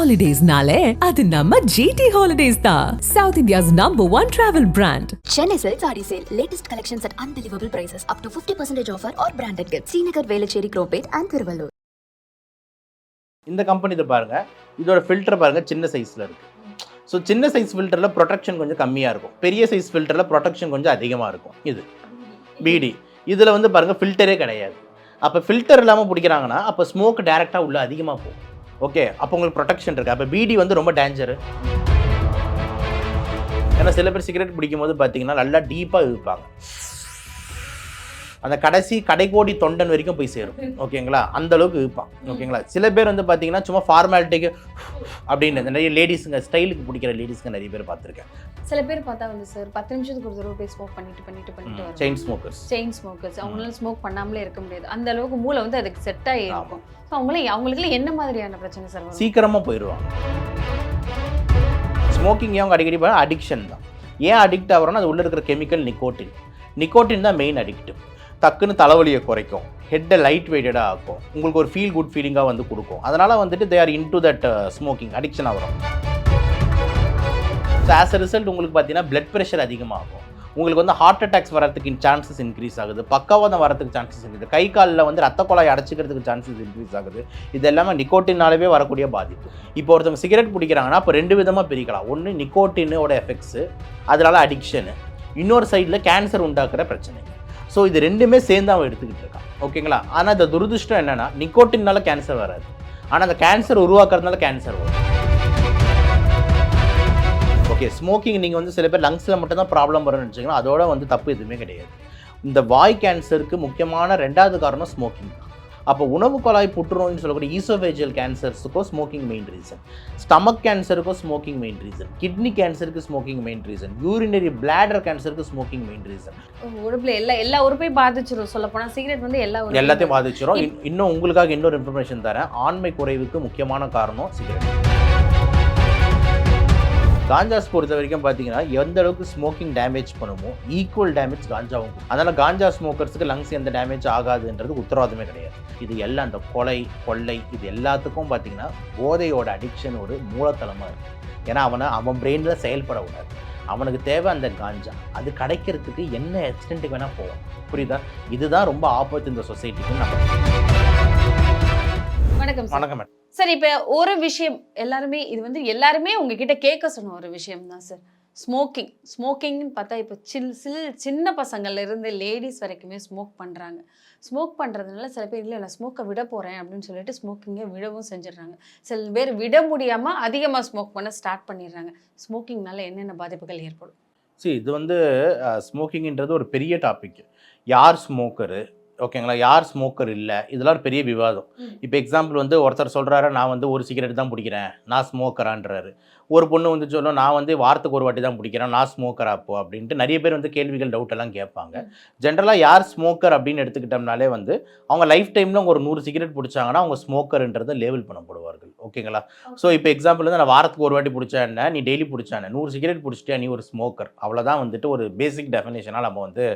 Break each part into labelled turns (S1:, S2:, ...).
S1: ஹாலிடேஸ்னாலே அது நம்ம ஜிடி ஹாலிடேஸ் தான் south India's number one travel brand
S2: Chennai Silk Saree Sale. Latest collections at unbelievable prices. Up to 50% offer or branded gifts. Srinagar, Velachery, Cropate and Thiruvallur.
S3: இந்த company இதை பாருங்க. இதோட filter பாருங்க. சின்ன சைஸில் இருக்கு. ஸோ சின்ன சைஸ் ஃபில்டரில் ப்ரொடெக்ஷன் கொஞ்சம் கம்மியாக இருக்கும். பெரிய சைஸ் ஃபில்டரில் ப்ரொடெக்ஷன் கொஞ்சம் அதிகமாக இருக்கும். இது. பிடி இதில் வந்து பாருங்க ஃபில்டரே கிடையாது. அப்போ ஃபில்டர் இல்லாமல் பிடிக்கிறாங்கன்னா அப்போ ஸ்மோக் டேரெக்டாக உள்ள அதிகமாக போகும். ஓகே அப்போ உங்களுக்கு ப்ரொடெக்ஷன் இருக்குது அப்போ பிடி வந்து ரொம்ப டேஞ்சரு ஏன்னா சில பேர் சிகரெட் பிடிக்கும் போது பார்த்தீங்கன்னா நல்லா டீப்பாக இழுப்பாங்க. அந்த கடைசி கடைக்கோடி தொண்டன் வரைக்கும் போய் சேரும். ஓகேங்களா அந்த அளவுக்கு இழுப்பான். ஓகேங்களா சில பேர் வந்து பார்த்தீங்கன்னா சும்மா ஃபார்மாலிட்டிக்கு அப்படின்னு நிறைய லேடிஸுங்க ஸ்டைலுக்கு பிடிக்கிற லேடிஸுங்க நிறைய பேர் பார்த்துருக்கேன்
S4: சில பேர் பார்த்தா வந்து சார் பத்து நிமிஷத்துக்கு ஒரு தடவை போய் ஸ்மோக் பண்ணிட்டு பண்ணிட்டு பண்ணிட்டு வரும்
S3: செயின் ஸ்மோக்கர்ஸ்
S4: செயின் ஸ்மோக்கர்ஸ் அவங்களால ஸ்மோக் பண்ணாமலே இருக்க முடியாது. அந்த அளவுக்கு மூளை வந்து அதுக்கு செட் ஆகி இருக்கும். ஸோ அவங்களே அவங்களுக்கு என்ன மாதிரியான பிரச்சனை சார்
S3: சீக்கிரமாக போயிடுவாங்க. ஸ்மோக்கிங் ஏன் அடிக்கடி அடிக்ஷன் தான். ஏன் அடிக்ட் ஆகிறோன்னா அது உள்ளே இருக்கிற கெமிக்கல் நிக்கோட்டின் நிக்கோட்டின் தான் மெயின் அடிக்டிவ் டக்குன்னு தலைவலியை குறைக்கும். ஹெட்டை லைட் வெயிட்டடாக ஆக்கும். உங்களுக்கு ஒரு ஃபீல் குட் ஃபீலிங்காக வந்து கொடுக்கும். அதனால் வந்துட்டு they are into that smoking addiction ஆகிறோம் ஸோ ஆஸ் அ ரிசல்ட் உங்களுக்கு பார்த்தீங்கன்னா பிளட் ப்ரெஷர் அதிகமாகும். உங்களுக்கு வந்து ஹார்ட் அட்டாக்ஸ் வரதுக்கு சான்சஸ் இன்க்ரீஸ் ஆகுது. பக்கவாதம் வரதுக்கு சான்சஸ் இருக்குது. கை காலில் வந்து ரத்த குழாய் அடைச்சிக்கிறதுக்கு சான்சஸ் இன்க்ரீஸ் ஆகுது. இது எல்லாமே நிக்கோட்டினாலவே வரக்கூடிய பாதிப்பு. இப்போ ஒருத்தவங்க சிகரெட் பிடிக்கிறாங்கன்னா இப்போ ரெண்டு விதமாக பிரிக்கலாம். ஒன்று நிக்கோட்டினோட எஃபெக்ட்ஸு அதனால் அடிக்ஷனு இன்னொரு சைடில் கேன்சர் உண்டாக்குற பிரச்சனை. ஸோ இது ரெண்டுமே சேர்ந்து அவன் எடுத்துக்கிட்டு இருக்கான். ஓகேங்களா ஆனால் இந்த துரதிருஷ்டம் என்னென்னா நிக்கோட்டினால கேன்சர் வராது. ஆனால் அந்த கேன்சர் உருவாக்குறதுனால கேன்சர் வரும். ஓகே ஸ்மோக்கிங் நீங்கள் வந்து சில பேர் லங்ஸில் மட்டும் தான் ப்ராப்ளம் வரும்னு நினச்சிங்கன்னா அதோட வந்து தப்பு எதுவுமே கிடையாது. இந்த வாய் கேன்சருக்கு முக்கியமான ரெண்டாவது காரணம் ஸ்மோக்கிங் அப்போ உணவு குழாய் புற்றுநோய்னு சொல்லக்கூடிய ஈசோஃபேஜியல் கேன்சர்ஸுக்கும் ஸ்மோக்கிங் மெயின் ரீசன் ஸ்டமக் கேன்சருக்கும் ஸ்மோக்கிங் மெயின் ரீசன் கிட்னி கேன்சருக்கு smoking main reason urinary bladder கேன்சருக்கு ஸ்மோக்கிங் மெயின் ரீசன்
S4: உடம்புல எல்லா எல்லா உறுப்பையும் பாதிச்சிடும் சொல்ல போனா சிகரெட் வந்து எல்லா
S3: எல்லாத்தையும் பாதிச்சிடும் இன்- இன்னும் உங்களுக்காக இன்னொரு இன்ஃபர்மேஷன் தரேன். ஆண்மை குறைவுக்கு முக்கியமான காரணம் சிகரெட் காஞ்சாஸ் பொறுத்த வரைக்கும் பார்த்தீங்கன்னா எந்த அளவுக்கு ஸ்மோக்கிங் டேமேஜ் பண்ணுமோ ஈக்குவல் டேமேஜ் காஞ்சாவும். அதனால காஞ்சா ஸ்மோக்கர்ஸுக்கு லங்ஸ் எந்த டேமேஜ் ஆகாதுன்றது உத்தரவாதமே கிடையாது. இது எல்லாம் அந்த கொலை கொள்ளை இது எல்லாத்துக்கும் பார்த்தீங்கன்னா போதையோட அடிக்ஷன் ஒரு மூலத்தலமாக இருக்குது ஏன்னா அவனை அவன் பிரெயினில் செயல்பட விடாது. அவனுக்கு தேவை அந்த காஞ்சா. அது கிடைக்கிறதுக்கு என்ன எக்ஸ்டென்ட்டுக்கு வேணால் போவோம் புரியுதா? இதுதான் ரொம்ப ஆபத்து இந்த சொசைட்டிக்கு நம்ம.
S4: வணக்கம்
S3: வணக்கம் மேடம்.
S4: சார் இப்போ ஒரு விஷயம் எல்லாருமே இது வந்து எல்லாருமே உங்ககிட்ட கேட்க சொன்ன ஒரு விஷயம் தான் சார். ஸ்மோக்கிங் ஸ்மோக்கிங்னு பார்த்தா இப்போ சில் சில் சின்ன பசங்கள்லேருந்து லேடிஸ் வரைக்குமே ஸ்மோக் பண்ணுறாங்க ஸ்மோக் பண்ணுறதுனால சில பேர் இல்லை நான் ஸ்மோக்கை விட போகிறேன் அப்படின்னு சொல்லிட்டு ஸ்மோக்கிங்கை விடவும் செஞ்சிடுறாங்க. சில பேர் விட முடியாமல் அதிகமாக ஸ்மோக் பண்ண ஸ்டார்ட் பண்ணிடுறாங்க. ஸ்மோக்கிங்னால என்னென்ன பாதிப்புகள் ஏற்படும்?
S3: சரி இது வந்து ஸ்மோக்கிங்கிறது ஒரு பெரிய டாபிக் யார் ஸ்மோக்கரு ஓகேங்களா? யார் ஸ்மோக்கர் இல்லை. இதெல்லாம் ஒரு பெரிய விவாதம். இப்போ எக்ஸாம்பிள் வந்து ஒருத்தர் சொல்கிறாரு நான் வந்து ஒரு சிகரெட் தான் பிடிக்கிறேன் நான் ஸ்மோக்கரான்றாரு ஒரு பொண்ணு வந்து சொல்லும் நான் வந்து வாரத்துக்கு ஒரு வாட்டி தான் பிடிக்கிறேன் நான் ஸ்மோக்கரா அப்போ அப்படின்ட்டு நிறைய பேர் வந்து கேள்விகள் டவுட் எல்லாம் கேட்பாங்க. ஜென்ரலாக யார் ஸ்மோக்கர் அப்படின்னு எடுத்துக்கிட்டோம்னாலே வந்து அவங்க லைஃப் டைமில் அவங்க ஒரு நூறு சிகரெட் பிடிச்சாங்கன்னா அவங்க ஸ்மோக்கர்ன்றதை லேபிள் பண்ணப்படுவார்கள். ஓகேங்களா? ஸோ இப்போ எக்ஸாம்பிள் வந்து நான் வாரத்துக்கு ஒரு வாட்டி பிடிச்சா என்ன நீ டெய்லி பிடிச்சா என்ன நூறு சிகரெட் பிடிச்சிட்டியா நீ ஒரு ஸ்மோக்கர் அவ்வளோதான் வந்துட்டு ஒரு பேசிக் டெஃபினேஷனாக நம்ம வந்து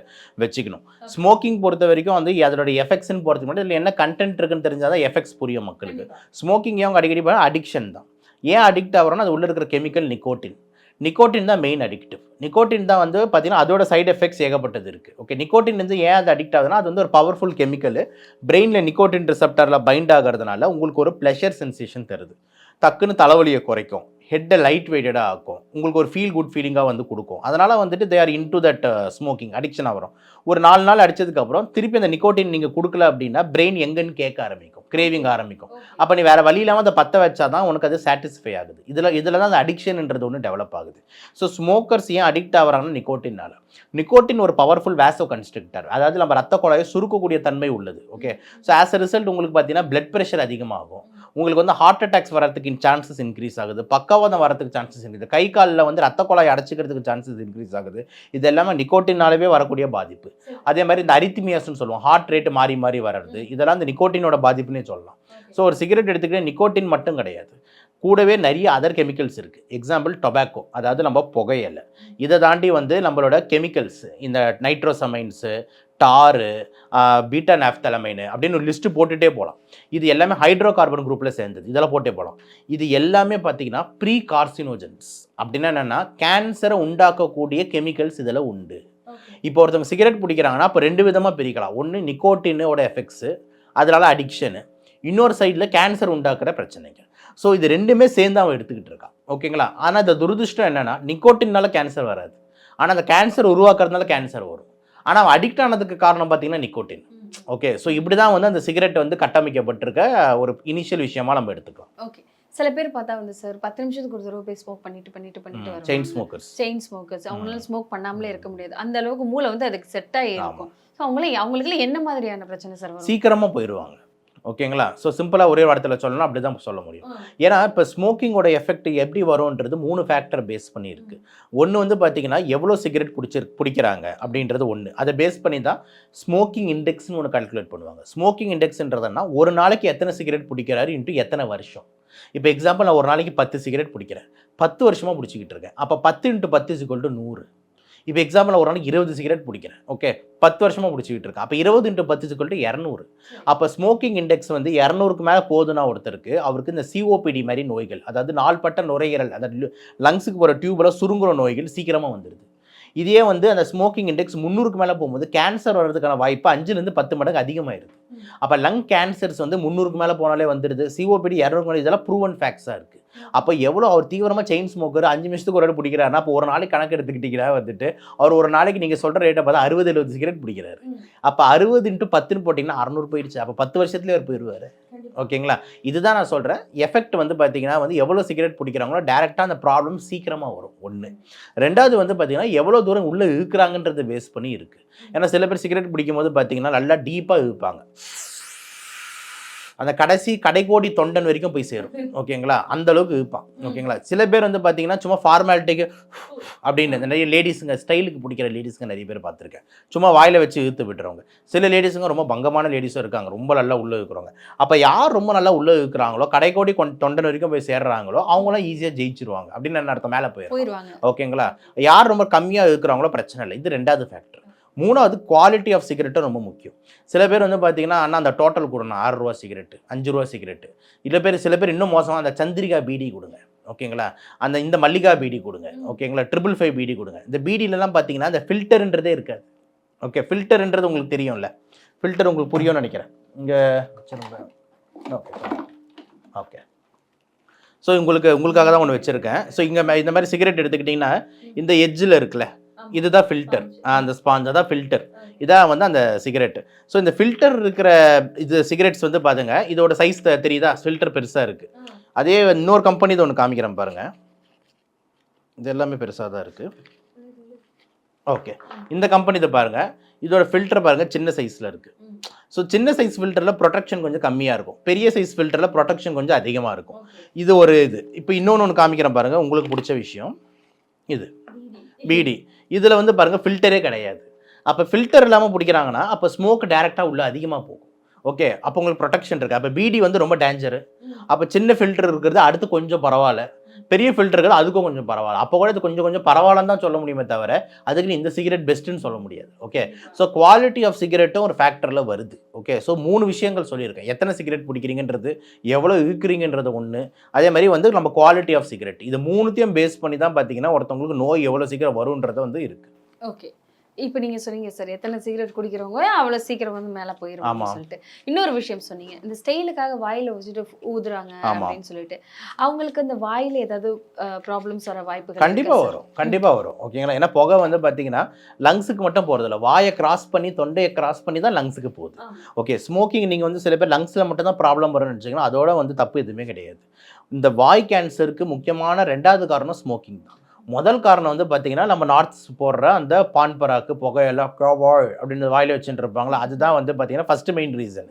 S3: வச்சுக்கணும். ஸ்மோக்கிங் பொறுத்த வரைக்கும் வந்து அதோட எஃபெக்ட்ஸ்னு பொறுத்த மட்டும் இதில் என்ன கண்டென்ட் இருக்குன்னு தெரிஞ்சால் தான் எஃபெக்ட்ஸ் புரியும் மக்களுக்கு. ஸ்மோக்கிங் ஏன் அடிக்கடி அடிக்ஷன் தான். ஏன் அடிக்ட் ஆகிறோன்னா அது உள்ளே இருக்கிற கெமிக்கல் நிக்கோட்டின் நிக்கோட்டின் தான் மெயின் அடிக்டிவ் நிக்கோட்டின் தான் வந்து பார்த்தீங்கன்னா அதோட சைட் எஃபெக்ட்ஸ் ஏகப்பட்டது இருக்குது ஓகே நிக்கோட்டின் வந்து ஏன் அது அடிக்ட் ஆகுதுன்னா அது வந்து ஒரு பவர்ஃபுல் கெமிக்கல் பிரெயினில் நிக்கோட்டின் ரிசப்டரில் பைண்ட் ஆகிறதுனால உங்களுக்கு ஒரு ப்ளஷர் சென்சேஷன் தருது. டக்குன்னு தலைவலியை குறைக்கும். ஹெட்டை லைட் வெயிட்டடாக ஆக்கும். உங்களுக்கு ஒரு ஃபீல் குட் ஃபீலிங்காக வந்து கொடுக்கும். அதனால் வந்துட்டு they are into that smoking addiction வரும். ஒரு நாலு நாள் அடிச்சதுக்கப்புறம் திருப்பி அந்த நிக்கோட்டின் நீங்கள் கொடுக்கல அப்படின்னா பிரெயின் எங்கன்னு கேட்க ஆரம்பிக்கும். கிரேவிங் ஆரம்பிக்கும். அப்போ நீ வேறு வழி இல்லாமல் அதை பற்ற வச்சா தான் உனக்கு அது சாட்டிஸ்ஃபை ஆகுது. இதில் இதில் தான் அந்த அடிக்ஷன்ன்றது ஒன்று டெவலப் ஆகுது. ஸோ ஸ்மோக்கர்ஸ் ஏன் அடிக்ட் ஆகிறாங்கன்னா நிக்கோட்டினால நிக்கோட்டின் ஒரு பவர்ஃபுல் வேசோ கன்ஸ்ட்ரக்டர் அதாவது நம்ம ரத்த குழாயை சுருக்கக்கூடிய தன்மை உள்ளது. Okay so as a result உங்களுக்கு பார்த்தீங்கன்னா பிளட் ப்ரெஷர் அதிகமாகும். உங்களுக்கு வந்து ஹார்ட் அட்டாக்ஸ் வரதுக்கு சான்சஸ் இன்க்ரீஸ் ஆகுது. பக்கவாதம் வரதுக்கு சான்சஸ் இன்க்ரீஸ் கை காலில் வந்து ரத்த குழாய் அடைச்சிக்கிறதுக்கு சான்சஸ் இன்க்ரீஸ் ஆகுது. இது எல்லாமே நிக்கோட்டினாலவே வரக்கூடிய பாதிப்பு. அதே மாதிரி இந்த அரித்மியாஸ்னு சொல்லுவோம். ஹார்ட் ரேட் மாறி மாறி வர்றது. இதெல்லாம் இந்த நிக்கோட்டினோட பாதிப்புன்னே சொல்லலாம். ஸோ ஒரு சிகரெட் எடுத்துக்கிட்டே நிக்கோட்டின் மட்டும் கிடையாது. கூடவே நிறைய அதர் கெமிக்கல்ஸ் இருக்குது எக்ஸாம்பிள் டொபாக்கோ அதாவது நம்ம புகையிலை. இதை தாண்டி வந்து நம்மளோட கெமிக்கல்ஸ் இந்த நைட்ரோசமைன்ஸு டாரு பீட்டா நாஃப்தலமைனு அப்படின்னு ஒரு லிஸ்ட்டு போட்டுகிட்டே போகலாம் இது எல்லாமே ஹைட்ரோ கார்பன் குரூப்பில் சேர்ந்தது. இதெல்லாம் போட்டே போகலாம் இது எல்லாமே பார்த்தீங்கன்னா ப்ரீ கார்சினோஜன்ஸ் அப்படின்னா என்னென்னா கேன்சரை உண்டாக்கக்கூடிய கெமிக்கல்ஸ் இதில் உண்டு. இப்போ ஒருத்தவங்க சிகரெட் பிடிக்கிறாங்கன்னா இப்போ ரெண்டு விதமாக பிரிக்கலாம். ஒன்று நிக்கோட்டினோட எஃபெக்ட்ஸு அதனால அடிக்ஷனு. இன்னொரு சைடில் கேன்சர் உண்டாக்குற பிரச்சனைங்க ஸோ இது ரெண்டுமே சேர்ந்து அவன் எடுத்துக்கிட்டு இருக்கான். ஓகேங்களா? ஆனால் இந்த துரதிருஷ்டம் என்னென்னா நிக்கோட்டின்னால கேன்சர் வராது. ஆனால் அந்த கேன்சர் உருவாக்குறதுனால கேன்சர் வரும். ஆனால் அவன் அடிக்ட் ஆனதுக்கு காரணம் பார்த்தீங்கன்னா நிக்கோட்டின். ஓகே ஸோ இப்படி தான் வந்து அந்த சிகரெட் வந்து கட்டமைக்கப்பட்டிருக்க ஒரு இனிஷியல் விஷயமா நம்ம எடுத்துக்கலாம்.
S4: ஓகே சில பேர் பார்த்தா வந்து சார் பத்து நிமிஷத்துக்கு ஒரு தடவை போய் ஸ்மோக் பண்ணிட்டு பண்ணிட்டு பண்ணிட்டு வருவாங்க.
S3: செயின் ஸ்மோக்கர்ஸ்
S4: செயின் ஸ்மோக்கர்ஸ் அவங்களால ஸ்மோக் பண்ணாமலே இருக்க முடியாது. அந்த அளவுக்கு மூளை வந்து அதுக்கு செட் ஆகி இருக்கும். ஸோ அவங்களே அவங்களுக்குள்ள என்ன மாதிரியான பிரச்சனை சார் வரும்?
S3: சீக்கிரமாக போயிடுவாங்க ஓகேங்களா? ஸோ சிம்பிளாக ஒரே வார்த்தையில் சொல்லணும் அப்படி தான் சொல்ல முடியும். ஏன்னா இப்போ ஸ்மோக்கிங்கோட எஃபெக்ட் எப்படி வரும்ன்றது மூணு ஃபேக்டர் பேஸ் பண்ணியிருக்கு. ஒன்று வந்து பார்த்தீங்கன்னா எவ்வளோ சிகரெட் பிடிச்சிரு பிடிக்கிறாங்க அப்படின்றது ஒன்று அதை பேஸ் பண்ணி தான் ஸ்மோக்கிங் இண்டெக்ஸ்னு ஒன்று கால்குலேட் பண்ணுவாங்க. ஸ்மோக்கிங் இண்டெக்ஸ்ன்றதுனா ஒரு நாளைக்கு எத்தனை சிகரெட் பிடிக்கிறாரு இன்ட்டு எத்தனை வருஷம்? இப்போ எக்ஸாம்பிள் நான் ஒரு நாளைக்கு பத்து சிகரெட் பிடிக்கிறேன் பத்து வருஷமாக பிடிச்சிக்கிட்டு இருக்கேன். அப்போ பத்து இன்ட்டு பத்து இஸ் டு நூறு. இப்போ எக்ஸாம்பிள் ஒரு நாளைக்கு இருபது சிகரெட் பிடிக்கிறேன். ஓகே பத்து வருஷமாக பிடிச்சிக்கிட்டு இருக்கேன் அப்போ இருபது இன்ட்டு பத்து இஸ் இரநூறு. அப்போ ஸ்மோக்கிங் இண்டெக்ஸ் வந்து இரநூறுக்கு மேலே போதுன்னா ஒருத்தருக்கு அவருக்கு இந்த சிஓபிடி மாதிரி நோய்கள் அதாவது நாள்பட்ட நுரையீரல் அதாவது லங்ஸுக்கு போகிற டியூபில் சுருங்குற நோய்கள் சீக்கிரமாக வந்துடுது இதே வந்து அந்த ஸ்மோக்கிங் இண்டெக்ஸ் முந்நூறுக்கு மேலே போகும்போது கேன்சர் வர்றதுக்கான வாய்ப்பு அஞ்சுலேருந்து பத்து மடங்கு அதிகமாயிருது அப்போ லங் கேன்சர்ஸ் வந்து முந்நூறுக்கு மேலே போனாலே வந்துடுது சிஓபிடி இரநூறுக்கு மேலே இதெல்லாம் ப்ரூவன் ஃபேக்ட்ஸாக இருக்குது அப்போ எவ்வளோ அவர் தீவிரமாக செயின் ஸ்மோக்கர் அஞ்சு நிமிஷத்துக்கு ஒரு பிடிக்கிறாருன்னா அப்போ ஒரு நாளைக்கு கணக்கு எடுத்துக்கிட்டீங்கன்னா வந்துட்டு அவர் ஒரு நாளைக்கு நீங்கள் சொல்கிற ரேட்டை பார்த்தா அறுபது எழுபது சிகரெட் பிடிக்கிறாரு. அப்போ அறுபது இன்ட்டு பத்துன்னு போட்டிங்கன்னா அறநூறு போயிடுச்சு. அப்போ பத்து வருஷத்துலேயே அவர் போயிடுவார் ஓகேங்களா? இதுதான் நான் சொல்கிறேன் எஃபெக்ட் வந்து பார்த்தீங்கன்னா வந்து எவ்வளோ சிகரெட் பிடிக்கிறாங்களோ டேரெக்டாக அந்த ப்ராப்ளம் சீக்கிரமாக வரும். ஒன்று ரெண்டாவது வந்து பார்த்தீங்கன்னா எவ்வளோ தூரம் உள்ளே இழுக்கிறாங்கன்றதை பேஸ் பண்ணி இருக்குது ஏன்னா சில பேர் சிகரெட் பிடிக்கும் போது பார்த்தீங்கன்னா நல்லா டீப்பாக இழுப்பாங்க. அந்த கடைசி கடைக்கோடி தொண்டன் வரைக்கும் போய் சேரும். ஓகேங்களா? அந்த அளவுக்கு இருப்பான் ஓகேங்களா? சில பேர் வந்து பார்த்தீங்கன்னா சும்மா ஃபார்மாலிட்டிக்கு அப்படின்னு நிறைய லேடிஸுங்க ஸ்டைலுக்கு பிடிக்கிற லேடிஸுங்க நிறைய பேர் பார்த்துருக்கேன். சும்மா வாயில வச்சு இழுத்து விட்டுறவங்க. சில லேடிஸுங்க ரொம்ப பங்கமான லேடிஸும் இருக்காங்க. ரொம்ப நல்லா உள்ளே இருக்கிறவங்க அப்போ யார் ரொம்ப நல்லா உள்ளே இருக்கிறாங்களோ கடைக்கோடி தொண்டன் வரைக்கும் போய் சேர்றாங்களோ அவங்களாம் ஈஸியாக ஜெயிச்சிருவாங்க. அப்படின்னு என்ன அர்த்தம்? மேலே போயிடும் ஓகேங்களா? யார் ரொம்ப கம்மியாக இருக்கிறாங்களோ பிரச்சனை இல்லை. இது ரெண்டாவது ஃபேக்டர் மூணாவது குவாலிட்டி ஆஃப் சிகரெட்டும் ரொம்ப முக்கியம். சில பேர் வந்து பார்த்தீங்கன்னா அண்ணா அந்த டோட்டல் கொடுங்க ஆறு ரூபா சிகரெட்டு அஞ்சு ரூபா சிகரெட்டு இல்லை பேர் சில பேர் இன்னும் மோசமாக அந்த சந்திரிகா பீடி கொடுங்க. ஓகேங்களா? அந்த இந்த மல்லிகா பீடி கொடுங்க. ஓகேங்களா? ட்ரிபிள் ஃபைவ் பீடி கொடுங்க. இந்த பீடியிலலாம் பார்த்தீங்கன்னா அந்த ஃபில்டர்ன்றதே இருக்காது. ஓகே ஃபில்டர்ன்றது உங்களுக்கு தெரியும்ல? ஃபில்டர் உங்களுக்கு புரியும்னு நினைக்கிறேன். இங்கே ஓகே ஓகே. ஸோ உங்களுக்கு உங்களுக்காக தான் ஒன்று வச்சுருக்கேன். ஸோ இங்கே இந்த மாதிரி சிகரெட் எடுத்துக்கிட்டிங்கன்னா இந்த எட்ஜில் இருக்குல்ல? இதுதான் ஃபில்டர் அந்த ஸ்பாஞ்ச் அதான் ஃபில்டர் இதான் வந்து அந்த சிகரெட் ஸோ இந்த ஃபில்டர் இருக்கிற இது சிகரெட்ஸ் வந்து பாருங்க இதோட சைஸ் தெரியுதா? ஃபில்டர் பெருசாக இருக்குது அதே இன்னொரு கம்பெனி இது ஒன்று காமிக்கிறேன் பாருங்க. இது எல்லாமே பெருசாக தான் இருக்குது ஓகே இந்த கம்பெனி இதை பாருங்க. இதோட ஃபில்டர் பாருங்க சின்ன சைஸில் இருக்குது ஸோ சின்ன சைஸ் ஃபில்டரில் ப்ரொடெக்ஷன் கொஞ்சம் கம்மியாக இருக்கும். பெரிய சைஸ் ஃபில்டரில் ப்ரொடெக்ஷன் கொஞ்சம் அதிகமாக இருக்கும். இது ஒரு இது. இப்போ இன்னொன்று ஒன்று காமிக்கிறேன் பாருங்க உங்களுக்கு பிடிச்ச விஷயம். இது. பீடி இதில் வந்து பாருங்கள் ஃபில்டரே கிடையாது. அப்போ ஃபில்டர் இல்லாமல் பிடிக்கிறாங்கன்னா அப்போ ஸ்மோக் டேரெக்டாக உள்ள அதிகமாக போகும். ஓகே அப்போ உங்களுக்கு ப்ரொடெக்ஷன் இருக்குது அப்போ பீடி வந்து ரொம்ப டேஞ்சரு அப்போ சின்ன ஃபில்டர் இருக்கிறது அடுத்து கொஞ்சம் பரவாயில்ல. பெரிய ஃபில்டர்கள் அதுக்கும் கொஞ்சம் பரவாயில்ல. அப்போ கூட இது கொஞ்சம் கொஞ்சம் பரவாயில்லன்னு தான் சொல்ல முடியுமே தவிர அதுக்கு இந்த சிகரெட் பெஸ்ட்டுன்னு சொல்ல முடியாது. ஓகே ஸோ குவாலிட்டி ஆஃப் சிகரெட்டும் ஒரு ஃபேக்டரில் வருது. ஓகே ஸோ மூணு விஷயங்கள் சொல்லியிருக்கேன். எத்தனை சிகரெட் பிடிக்கிறீங்கன்றது எவ்வளோ இருக்கிறீங்கன்றது ஒன்று அதே மாதிரி வந்து நம்ம குவாலிட்டி ஆஃப் சிகரெட் இது மூணுத்தையும் பேஸ் பண்ணி தான் பார்த்தீங்கன்னா ஒருத்தவங்களுக்கு நோய் எவ்வளோ சீக்கிரம் வரும்ன்றது வந்து இருக்குது
S4: ஓகே இப்போ நீங்க சொன்னீங்க சார் எத்தனை சிகரெட் குடிக்கிறவங்க அவ்வளோ சீக்கிரம் வந்து மேலே போயிடும்
S3: ஆமா.
S4: சொல்லிட்டு இன்னொரு விஷயம் சொன்னீங்க இந்த ஸ்டைலுக்காக வாயில வச்சுட்டு ஊதுறாங்க. அப்படின்னு சொல்லிட்டு அவங்களுக்கு அந்த வாயில ஏதாவது ப்ராப்ளம்ஸ் வர வாய்ப்புகள்
S3: கண்டிப்பாக? வரும் கண்டிப்பாக வரும் ஓகேங்களா ஏன்னா புகை வந்து பார்த்தீங்கன்னா லங்ஸுக்கு மட்டும் போகிறதில்ல வாயை கிராஸ் பண்ணி தொண்டையை கிராஸ் பண்ணி தான் லங்ஸுக்கு போகுது. ஓகே ஸ்மோக்கிங் நீங்கள் வந்து சில பேர் லங்ஸில் மட்டும் தான் ப்ராப்ளம் வரும்னு நினச்சிங்கன்னா அதோட வந்து தப்பு எதுவுமே கிடையாது இந்த வாய் கேன்சருக்கு முக்கியமான ரெண்டாவது காரணம் ஸ்மோக்கிங் தான் முதல் காரணம் வந்து பார்த்தீங்கன்னா நம்ம நார்த்ஸ் போடுற அந்த பான் பராக்கு புகையெல்லாம் கவாய் அப்படின்னு வாயில வச்சுட்டு இருப்பாங்களா அதுதான் வந்து பார்த்தீங்கன்னா ஃபர்ஸ்ட் மெயின் ரீசன்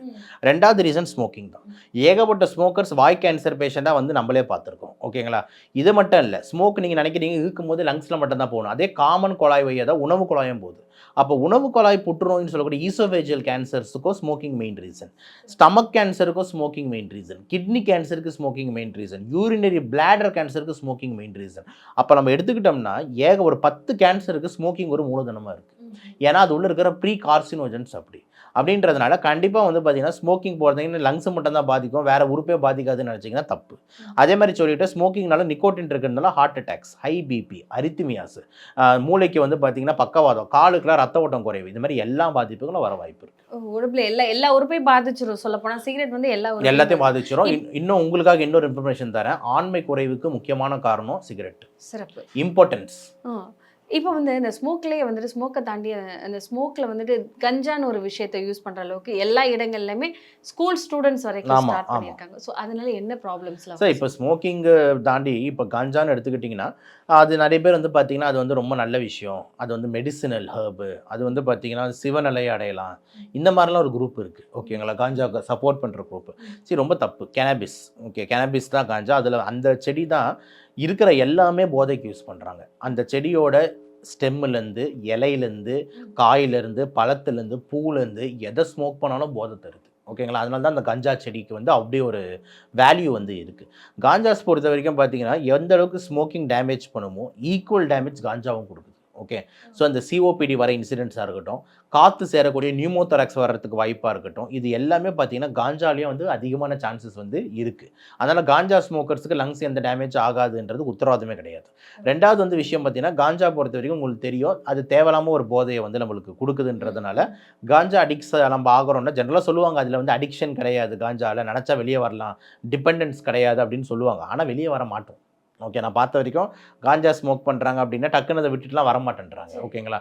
S3: ரெண்டாவது ரீசன் ஸ்மோக்கிங் தான். ஏகப்பட்ட ஸ்மோக்கர்ஸ் வாய் கேன்சர் பேஷண்ட்டாக வந்து நம்மளே பார்த்துருக்கோம். ஓகேங்களா? இது மட்டும் இல்லை ஸ்மோக் நீங்கள் நினைக்கிறீங்க இழுக்கும் போது லங்ஸில் மட்டும் தான் போகணும். அதே காமன் குழாய் வழியாக தான் உணவு குழாயும் போகுது. அப்போ உணவு குழாய் புற்றுநோய்னு சொல்லக்கூடிய ஈசோஃபேஜியல் கேன்சர்ஸுக்கும் ஸ்மோக்கிங் மெயின் ரீசன் ஸ்டமக் கேன்சருக்கும் ஸ்மோக்கிங் மெயின் ரீசன் கிட்னி கேன்சருக்கு smoking main reason urinary bladder கேன்சருக்கு ஸ்மோக்கிங் மெயின் ரீசன் அப்போ நம்ம எடுத்துக்கிட்டோம்னா ஏக ஒரு பத்து கேன்சருக்கு ஸ்மோக்கிங் ஒரு மூலதனமாக இருக்குது ஏன்னா அது உள்ள இருக்கிற ப்ரீ கார்சினோஜன்ஸ் அப்படி. அப்படின்றதுனால கண்டிப்பாக வந்து பார்த்தீங்கன்னா ஸ்மோக்கிங் போகிறதுங்க லங்ஸ் மட்டும் தான் பாதிக்கும். வேற உறுப்பே பாதிக்காதுன்னு நினச்சிங்கன்னா தப்பு. அதே மாதிரி சொல்லிட்டு ஸ்மோக்கிங்னால நிக்கோட்டின் இருக்கிறதுனால heart attacks high BP arrhythmias மூளைக்கு வந்து பார்த்தீங்கன்னா பக்கவாதம் காலுக்குலாம் ரத்த ஓட்டம் குறைவு. இந்த மாதிரி எல்லா பாதிப்புகளும் வர வாய்ப்பு இருக்கு.
S4: உடம்புல எல்லா எல்லா உறுப்பையும் பாதிச்சிரும் சொல்ல போனா சிகரெட் வந்து எல்லா
S3: எல்லாத்தையும் பாதிச்சிரும். இன்- இன்னும் உங்களுக்காக இன்னொரு இன்ஃபர்மேஷன் தரேன். ஆண்மை குறைவுக்கு முக்கியமான காரணம் சிகரெட்
S4: சிறப்பு.
S3: இம்பார்ட்டன்ஸ்.
S4: இப்போ வந்து இந்த ஸ்மோக்லேயே வந்துட்டு ஸ்மோக்கை தாண்டி அந்த ஸ்மோக்கில் வந்துட்டு கஞ்சான்னு ஒரு விஷயத்தை யூஸ் பண்ற அளவுக்கு எல்லா இடங்கள்லையுமே ஸ்கூல் ஸ்டூடெண்ட்ஸ் வரைக்கும் ஸ்டார்ட். பண்ணியிருக்காங்க. ஸோ அதனால என்ன ப்ராப்ளம்ஸ்லாம்
S3: சார் இப்போ ஸ்மோக்கிங் தாண்டி இப்போ கஞ்சான்னு எடுத்துக்கிட்டிங்கன்னா அது நிறைய பேர் வந்து பார்த்தீங்கன்னா அது வந்து ரொம்ப நல்ல விஷயம். அது வந்து மெடிசினல் ஹர்பு அது வந்து பார்த்தீங்கன்னா சிவநிலையை அடையலாம். இந்த மாதிரிலாம் ஒரு குரூப் இருக்குது ஓகேங்களா காஞ்சா சப்போர்ட் பண்ணுற குரூப் சரி ரொம்ப தப்பு. கேனபிஸ் ஓகே கேனபிஸ் தான் காஞ்சா. அதில் அந்த செடி தான் இருக்கிற எல்லாமே போதைக்கு யூஸ் பண்ணுறாங்க அந்த செடியோட ஸ்டெம்முலேருந்து இலையிலேருந்து காயிலேருந்து பழத்துலேருந்து பூலேருந்து எதை ஸ்மோக் பண்ணாலும் போதை தருது. ஓகேங்களா அதனால தான் அந்த கஞ்சா செடிக்கு வந்து அப்படியே ஒரு வேல்யூ வந்து இருக்குது காஞ்சாஸ் பொறுத்த வரைக்கும் பார்த்தீங்கன்னா எந்த அளவுக்கு ஸ்மோக்கிங் டேமேஜ் பண்ணுமோ ஈக்குவல் டேமேஜ் காஞ்சாவும் கொடுக்குது. ஓகே ஸோ அந்த சிஓபிடி வர இன்சிடென்ட்ஸாக இருக்கட்டும் காற்று சேரக்கூடிய நியூமோதராக்ஸ் வர்றதுக்கு வாய்ப்பாக இருக்கட்டும் இது எல்லாமே பார்த்தீங்கன்னா காஞ்சாலேயும் வந்து அதிகமான சான்சஸ் வந்து இருக்குது அதனால் காஞ்சா ஸ்மோக்கர்ஸுக்கு லங்ஸ் எந்த டேமேஜ் ஆகாதுன்றது உத்தரவாதமே கிடையாது. ரெண்டாவது வந்து விஷயம் பார்த்தீங்கன்னா காஞ்சா பொறுத்த வரைக்கும் உங்களுக்கு தெரியும் அது தேவையில்லாமல் ஒரு போதையை வந்து நம்மளுக்கு கொடுக்குதுன்றதுனால காஞ்சா அடிக்ஸ் நம்ம ஆகிறோம்னா ஜென்ரலாக சொல்லுவாங்க அதில் வந்து அடிக்ஷன் கிடையாது காஞ்சாவில் நினச்சா வெளியே வரலாம் டிபெண்டன்ஸ் கிடையாது அப்படின்னு சொல்லுவாங்க. ஆனால் வெளியே வர மாட்டோம். ஓகே நான் பார்த்த வரைக்கும் காஞ்சா ஸ்மோக் பண்ணுறாங்க அப்படின்னா டக்குன்னு அதை விட்டுட்டுலாம் வர மாட்டேன்றாங்க ஓகேங்களா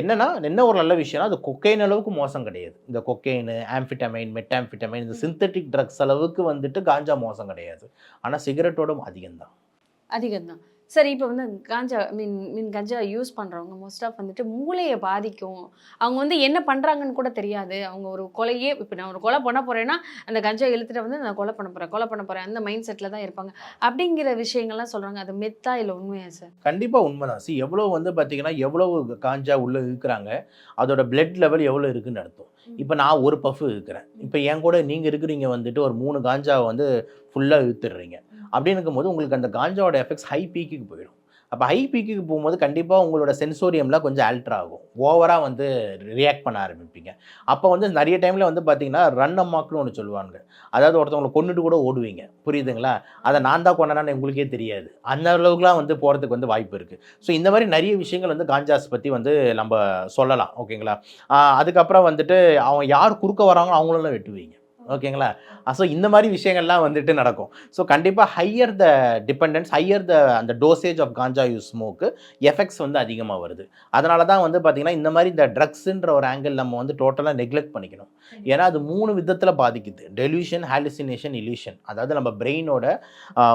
S3: என்னன்னா என்ன ஒரு நல்ல விஷயம்னா அது கொக்கைன் அளவுக்கு மோசம் கிடையாது. இந்த கொக்கைனு ஆம்ஃபிட்டமைன் மெட்டாம்ஃபிட்டமைன் இந்த சிந்தட்டிக் ட்ரக்ஸ் அளவுக்கு வந்துட்டு காஞ்சா மோசம் கிடையாது. ஆனால் சிகரெட்டோட அதிகம்தான்.
S4: அதிகம் தான் சரி இப்போ வந்து ganja mean mean ganja use பண்ணுறவங்க மோஸ்ட் ஆஃப் வந்துட்டு மூளையை பாதிக்கும். அவங்க வந்து என்ன பண்ணுறாங்கன்னு கூட தெரியாது. அவங்க ஒரு கொலையே இப்போ நான் ஒரு கொலை பண்ண போகிறேன்னா அந்த கஞ்சா இழுத்துட்டு வந்து நான் கொலை பண்ண போகிறேன் கொலை பண்ண போகிறேன் அந்த மைண்ட் செட்டில் தான் இருப்பாங்க. அப்படிங்கிற விஷயங்கள்லாம் சொல்கிறாங்க அது மெத்தா இல்லை உண்மையா சார்
S3: கண்டிப்பாக உண்மைதான். சி எவ்வளோ வந்து பார்த்தீங்கன்னா எவ்வளவு காஞ்சா உள்ளே இருக்கிறாங்க அதோட பிளட் லெவல் எவ்வளோ இருக்குன்னு அர்த்தம். இப்போ நான் ஒரு பஃப் இருக்கிறேன் இப்போ என் கூட நீங்கள் இருக்கிறீங்க வந்துட்டு ஒரு மூணு காஞ்சாவை வந்து ஃபுல்லாக இழுத்துடுறீங்க. அப்படின்னு இருக்கும்போது உங்களுக்கு அந்த காஞ்சாவோட எஃபெக்ட்ஸ் ஹை பீக்குக்கு போயிடும். அப்போ ஹை பீக்குக்கு போகும்போது கண்டிப்பாக உங்களோட சென்சோரியம்லாம் கொஞ்சம் ஆல்ட்ரு ஆகும். ஓவராக வந்து ரியாக்ட் பண்ண ஆரம்பிப்பீங்க. அப்போ வந்து நிறைய டைமில் வந்து பார்த்தீங்கன்னா ரன் அம்மாக்குன்னு ஒன்று சொல்லுவாங்க அதாவது ஒருத்தவங்களை கொண்டுட்டு கூட ஓடுவீங்க. புரியுதுங்களா? அதை நான் தான் கொண்டனான்னு உங்களுக்கே தெரியாது. அந்த அளவுக்குலாம் வந்து போகிறதுக்கு வந்து வாய்ப்பு இருக்குது ஸோ இந்த மாதிரி நிறைய விஷயங்கள் வந்து காஞ்சாஸ் பற்றி வந்து நம்ம சொல்லலாம். ஓகேங்களா அதுக்கப்புறம் வந்துட்டு அவங்க யார் குறுக்க வராங்களோ அவங்களெல்லாம் வெட்டுவீங்க. ஓகேங்களா? ஸோ இந்த மாதிரி விஷயங்கள்லாம் வந்துட்டு நடக்கும். ஸோ கண்டிப்பாக higher the dependence higher the அந்த dosage of ganja use smoke effects வந்து அதிகமாக வருது. அதனால தான் வந்து பார்த்திங்கன்னா இந்த மாதிரி இந்த ட்ரக்ஸுன்ற ஒரு ஆங்கிள் நம்ம வந்து டோட்டலாக நெக்லெக்ட் பண்ணிக்கணும். ஏன்னா அது மூணு விதத்தில் பாதிக்குது. டெலியூஷன் ஹாலுசினேஷன் இல்யூஷன் அதாவது நம்ம பிரெயினோட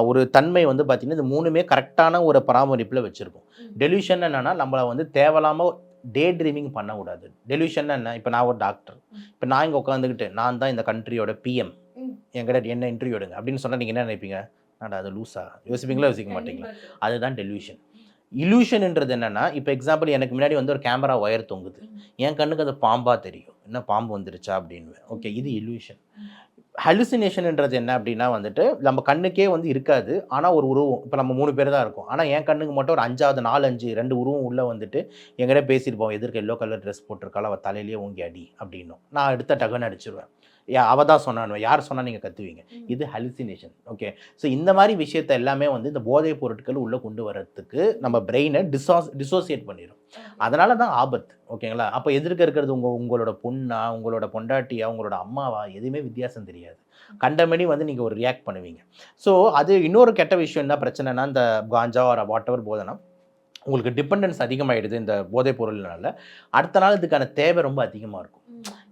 S3: ஒரு தன்மை வந்து பார்த்திங்கன்னா இது மூணுமே கரெக்டான ஒரு பராமரிப்பில் வச்சுருக்கும். டெலியூஷன் என்னென்னா நம்மளை வந்து தேவையில்லாமல் டே ட்ரீமிங் பண்ணக்கூடாது. டெலியூஷன் என்ன? இப்போ நான் ஒரு டாக்டர் இப்போ நான் இங்கே உட்காந்துக்கிட்டு நான் தான் இந்த கண்ட்ரியோட பிஎம். என்கிட்ட என்ன இன்டர்வியூ எடுங்க? அப்படின்னு சொன்னால் நீங்கள் என்ன நினைப்பீங்க? நாடா அது லூஸா யோசிப்பீங்களா? யோசிக்க மாட்டீங்களா? அதுதான் டெலியூஷன் இல்யூஷன்ன்றது என்னன்னா இப்போ எக்ஸாம்பிள் எனக்கு முன்னாடி வந்து ஒரு கேமரா ஒயர் தொங்குது. என் கண்ணுக்கு அது பாம்பாக தெரியும். என்ன பாம்பு வந்துருச்சா? அப்படின்னு ஓகே இது இல்யூஷன் ஹலுசினேஷன்ன்றது என்ன அப்படின்னா வந்துட்டு நம்ம கண்ணுக்கே வந்து இருக்காது. ஆனால் ஒரு உருவம் இப்போ நம்ம மூணு பேர் தான் இருக்கோம். ஆனால் என் கண்ணுக்கு மட்டும் ஒரு அஞ்சாவது நாலு அஞ்சு ரெண்டு உருவம் உள்ளே வந்துட்டு எங்கிட்ட பேசியிருப்போம் எதிர்க்க எல்லோ கலர் ட்ரெஸ் போட்டிருக்காள் அவள் தலையிலேயே ஓங்கி அடி அப்படின்னும். நான் எடுத்த டக்குன்னு அடிச்சிருவேன். யா அவ தான் சொன்னான் யார் சொன்னால் நீங்கள் கத்துவீங்க? இது ஹலுசினேஷன் ஓகே ஸோ இந்த மாதிரி விஷயத்த எல்லாமே வந்து இந்த போதைப் பொருட்கள் உள்ளே கொண்டு வர்றதுக்கு நம்ம பிரெயினை டிசாஸ் டிசோசியேட் பண்ணிடும் அதனால தான் ஆபத்து. ஓகேங்களா அப்போ எதிர்க்க இருக்கிறது உங்கள் உங்களோட பொண்ணா உங்களோட பொண்டாட்டியா உங்களோட அம்மாவா? எதுவுமே வித்தியாசம் தெரியாது. கண்டமணி வந்து நீங்கள் ஒரு ரியாக்ட் பண்ணுவீங்க. ஸோ அது இன்னொரு கெட்ட விஷயம் என்ன பிரச்சனைனா இந்த காஞ்சா ஒரு வாட் எவர் போதனா உங்களுக்கு டிபெண்டன்ஸ் அதிகமாகிடுது இந்த போதைப் பொருள்னால. அடுத்த நாள் இதுக்கான தேவை ரொம்ப அதிகமாக இருக்கும்.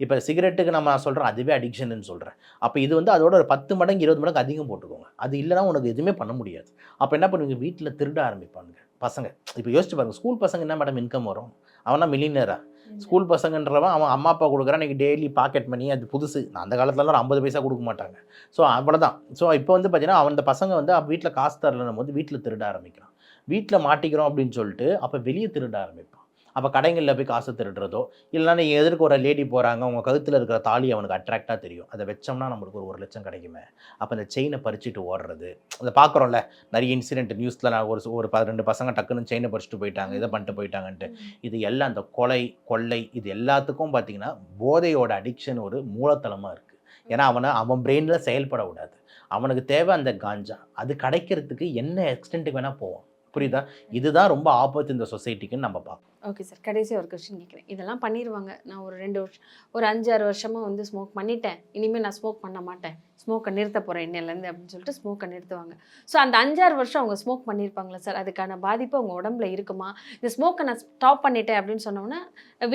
S3: இப்போ சிகரெட்டுக்கு நம்ம நான் சொல்கிறேன் அதுவே அடிக்ஷன்னு சொல்கிறேன் அப்போ இது வந்து அதோட ஒரு பத்து மடங்கு இருபது மடங்கு அதிகம் போட்டுக்கோங்க. அது இல்லைனா உனக்கு எதுவுமே பண்ண முடியாது. அப்போ என்ன பண்ணுவீங்க? வீட்டில் திருட ஆரம்பிப்பாங்க பசங்க. இப்போ யோசிச்சு பாருங்க ஸ்கூல் பசங்க என்ன மேடம் இன்கம் வரும்? அவனா மில்லினரா ஸ்கூல் பசங்கன்றவன் அவன் அம்மா அப்பா கொடுக்குறான் இன்னைக்கு டெய்லி பாக்கெட் மணி அது புதுசு. அந்த காலத்துலலாம் ஒரு ஐம்பது பைசா கொடுக்க மாட்டாங்க. ஸோ அவ்வளோதான் ஸோ இப்போ வந்து பார்த்தீங்கன்னா அவன் அந்த பசங்க வந்து வீட்டில் காசு தரலன்னும் போது வீட்டில் திருட ஆரம்பிக்கிறான். வீட்டில் மாட்டிக்கிறோம் அப்படின்னு சொல்லிட்டு அப்போ வெளியே திருட ஆரம்பிப்பான். அப்போ கடைகளில் போய் காசு திருடுறதோ இல்லைன்னா நீ எதிர்க்கு ஒரு லேடி போகிறாங்க அவங்க கழுத்தில் இருக்கிற தாலி அவனுக்கு அட்ராக்டாக தெரியும். அதை வச்சோம்னா நம்மளுக்கு ஒரு ஒரு லட்சம் கிடைக்குமே. அப்போ அந்த செயினை பறிச்சுட்டு ஓடுறது. அதை பார்க்குறோம்ல நிறைய இன்சிடென்ட் நியூஸில் நான் ஒரு ஒரு பதிரெண்டு பசங்க டக்குன்னு செயினை பறிச்சுட்டு போயிட்டாங்க இதை பண்ணிட்டு போயிட்டாங்கன்ட்டு. இது எல்லாம் அந்த கொலை கொள்ளை இது எல்லாத்துக்கும் பார்த்தீங்கன்னா போதையோட அடிக்ஷன் ஒரு மூலத்தலமாக இருக்குது ஏன்னா அவனை அவன் பிரெயினில் செயல்பட விடாது அவனுக்கு தேவை அந்த காஞ்சா அது கிடைக்கிறதுக்கு என்ன எக்ஸ்டென்ட்டுக்கு வேணால் போவான். புரியுதா? இதுதான் ரொம்ப ஆபத்து இந்த சொசைட்டிக்குன்னு நம்ம பார்க்கணும்
S4: ஓகே சார் கடைசி ஒரு கொஸ்டின் கேட்குறேன் இதெல்லாம் பண்ணிடுவாங்க நான் ஒரு ரெண்டு வருஷம் ஒரு அஞ்சாறு வருஷமாக வந்து ஸ்மோக் பண்ணிட்டேன். இனிமேல் நான் ஸ்மோக் பண்ண மாட்டேன். ஸ்மோக்கை நிறுத்த போகிறேன் இன்னிலேருந்து அப்படின்னு சொல்லிட்டு ஸ்மோக்கை நிறுத்துவாங்க. ஸோ அந்த அஞ்சாறு வருஷம் அவங்க ஸ்மோக் பண்ணியிருப்பாங்களா சார் அதுக்கான பாதிப்பு அவங்க உடம்புல இருக்குமா? இந்த ஸ்மோக்கை நான் ஸ்டாப் பண்ணிட்டேன் அப்படின்னு சொன்னோன்னா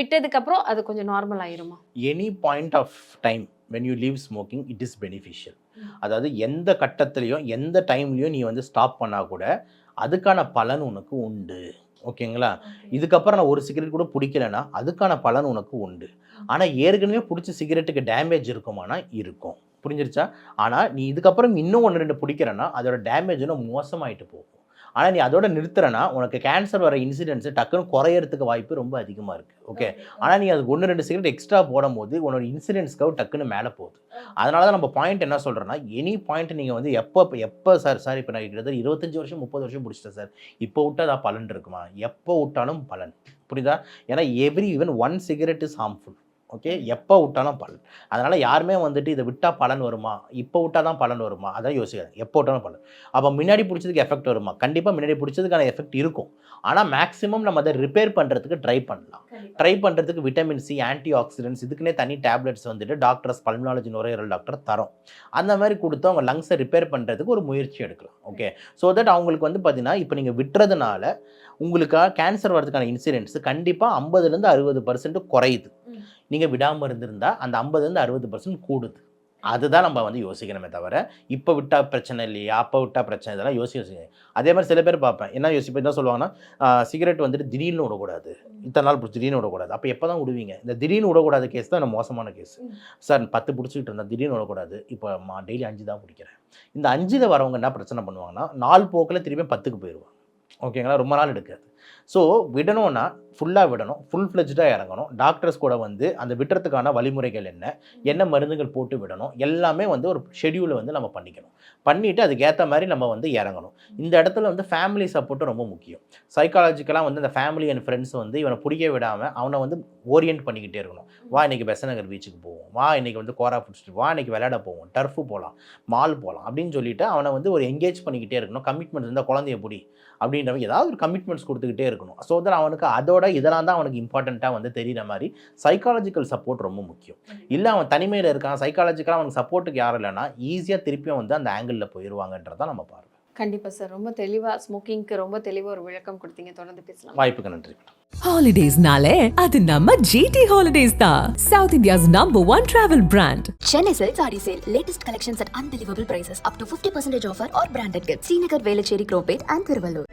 S4: விட்டதுக்கப்புறம் அது கொஞ்சம் நார்மல் ஆயிருமா?
S3: Any point of time when you leave smoking it is beneficial. அதாவது எந்த கட்டத்துலேயும் எந்த டைம்லேயும் நீ வந்து ஸ்டாப் பண்ணால் கூட அதுக்கான பலன் உனக்கு உண்டு. ஓகேங்களா? இதுக்கப்புறம் நான் ஒரு சிகரெட் கூட பிடிக்கலனா அதுக்கான பலன் உனக்கு உண்டு. ஆனால் ஏற்கனவே பிடிச்ச சிகரெட்டுக்கு டேமேஜ் இருக்குமானா இருக்கும். புரிஞ்சிருச்சா? ஆனால் நீ இதுக்கப்புறம் இன்னும் ஒன்று ரெண்டு பிடிக்கிறேன்னா அதோட டேமேஜ் இன்னும் மோசமாயிட்டு போகும். ஆனால் நீ அதோட நிறுத்துறனா உனக்கு கேன்சர் வர இன்சிடென்ட்ஸ் டக்குன்னு குறையறதுக்கு வாய்ப்பு ரொம்ப அதிகமாக இருக்குது ஓகே ஆனால் நீ அதுக்கு ஒன்று ரெண்டு சிகரெட் எக்ஸ்ட்ரா போடும்போது உன்னோட இன்சிடென்ட்ஸ் கவு டக்குன்னு மேலே போகுது. அதனால தான் நம்ம பாயிண்ட் என்ன சொல்கிறேன்னா எனி பாயிண்ட் நீங்கள் வந்து எப்போ எப்போ சார் சார் இப்போ நான் கிட்டத்தட்ட இருபத்தஞ்சி வருஷம் முப்பது வருஷம் பிடிச்சிட்டேன் சார் இப்போ விட்டா அதான் பலன் இருக்குமா? எப்போ விட்டாலும் பலன். புரியுதா? ஏன்னா every even one cigarette is harmful okay? எப்போ விட்டாலும் பலன். அதனால் யாருமே வந்துட்டு இதை விட்டால் பலன் வருமா? இப்போ விட்டால் தான் பலன் வருமா? அதான் யோசிக்காது எப்போ விட்டாலும் பலன். அப்போ முன்னாடி பிடிச்சதுக்கு எஃபெக்ட் வருமா? கண்டிப்பாக முன்னாடி பிடிச்சதுக்கான எஃபெக்ட் இருக்கும். ஆனால் மேக்ஸிமம் நம்ம அதை ரிப்பேர் பண்ணுறதுக்கு ட்ரை பண்ணலாம். ட்ரை பண்ணுறதுக்கு விட்டமின் சி ஆன்டி ஆக்சிடென்ட்ஸ் இதுக்குன்னே தனி டேப்லெட்ஸ் வந்துட்டு டாக்டர்ஸ் பல்மனாலஜி நுரையீரல் டாக்டர் தரோம். அந்த மாதிரி கொடுத்து அவங்க லங்ஸை ரிப்பேர் பண்ணுறதுக்கு ஒரு முயற்சி எடுக்கலாம். ஓகே? ஸோ தட் அவங்களுக்கு வந்து பார்த்தீங்கன்னா இப்போ நீங்கள் விட்டுறதுனால உங்களுக்காக கேன்சர் வரதுக்கான இன்சிடென்ட்ஸ் கண்டிப்பாக ஐம்பதுலேருந்து அறுபது பர்சன்ட் குறையுது. நீங்கள் விடாமல் இருந்திருந்தால் அந்த ஐம்பதுலேருந்து அறுபது பர்சன்ட் கூடுது. அதுதான் நம்ம வந்து யோசிக்கணுமே தவிர இப்போ விட்டால் பிரச்சனை இல்லையா அப்போ விட்டால் பிரச்சனை இதெல்லாம் யோசி யோசிக்க அதே மாதிரி சில பேர் பார்ப்பேன். என்ன யோசிப்பேன் என்ன சொல்லுவாங்கன்னா சிகரெட் வந்துட்டு திடீர்னு விடக்கூடாது. இத்தனை நாள் பிடிச்சி திடீர்னு விடக்கூடாது. அப்போ எப்போ தான் விடுவீங்க? இந்த திடீர்னு விடக்கூடாத கேஸ் தான் மோசமான கேஸ். சார் பத்து பிடிச்சிக்கிட்டு இருந்தால் திடீர்னு விடக்கூடாது. இப்போ டெய்லி அஞ்சு தான் பிடிக்கிறேன் இந்த அஞ்சில் வரவங்க என்ன பிரச்சனை பண்ணுவாங்கன்னா நாள் போக்கில் திரும்பி பத்துக்கு போயிடுவாங்க ஓகேங்களா? ரொம்ப நாள் எடுக்காது. ஸோ விடணும்னா ஃபுல்லாக விடணும் ஃபுல் ஃப்ளெஜ்டாக இறங்கணும். டாக்டர்ஸ் கூட வந்து அந்த விட்டுறதுக்கான வழிமுறைகள் என்ன என்ன மருந்துகள் போட்டு விடணும் எல்லாமே வந்து ஒரு ஷெடியூலை வந்து நம்ம பண்ணிக்கணும். பண்ணிவிட்டு அதுக்கேற்ற மாதிரி நம்ம வந்து இறங்கணும். இந்த இடத்துல வந்து ஃபேமிலி சப்போர்ட்டும் ரொம்ப முக்கியம். சைக்காலஜிக்கலாக வந்து அந்த ஃபேமிலி அண்ட் ஃப்ரெண்ட்ஸ் வந்து இவனை பிடிக்க விடாமல் அவனை வந்து ஓரியன்ட் பண்ணிக்கிட்டே இருக்கணும். வா இன்னைக்கு பெசநகர் பீச்சுக்கு போவோம். வா இன்னைக்கு வந்து கோரா பிடிச்சிட்டு வா இன்றைக்கி விளையாட போவோம். டர்ஃபு போகலாம் மால் போகலாம் அப்படின்னு சொல்லிட்டு அவனை வந்து ஒரு என்கேஜ் பண்ணிக்கிட்டே இருக்கணும். கமிட்மெண்ட் இருந்தால் குழந்தைய பிடி அப்படின்றவங்க ஏதாவது ஒரு கமிட்மெண்ட்ஸ் கொடுத்துக்கிட்டே இருக்கணும். ஸோ தான் அவனுக்கு அதோட இதெல்லாம் தான் அவனுக்கு இம்பார்ட்டண்ட்டாக வந்து தெரியிற மாதிரி சைக்காலஜிக்கல் சப்போர்ட் ரொம்ப முக்கியம் இல்லை அவன் தனிமையில் இருக்கான் சைக்காலஜிக்கலாக அவனுக்கு சப்போர்ட்டுக்கு யாரும் இல்லைன்னா ஈஸியாக திருப்பியும் வந்து அந்த ஆங்கிளில் போயிடுவாங்கன்றதான் நம்ம பார்வை
S4: கண்டிப்பாக சார் ரொம்ப தெளிவாக ஸ்மோக்கிங்க்கு ரொம்ப தெளிவாக ஒரு விளக்கம் கொடுத்தீங்க தொடர்ந்து பேசலாம்
S3: வாய்ப்புக்கு நன்றி
S1: Holidays-நாலே அது நம்ம GT Holidays தான் South India's number one travel brand.
S2: Chennai Silk Saree Sale. Latest collections at unbelievable prices. Up to 50% offer or branded gifts. Srinagar, Velachery, Cropate and Thiruvallur.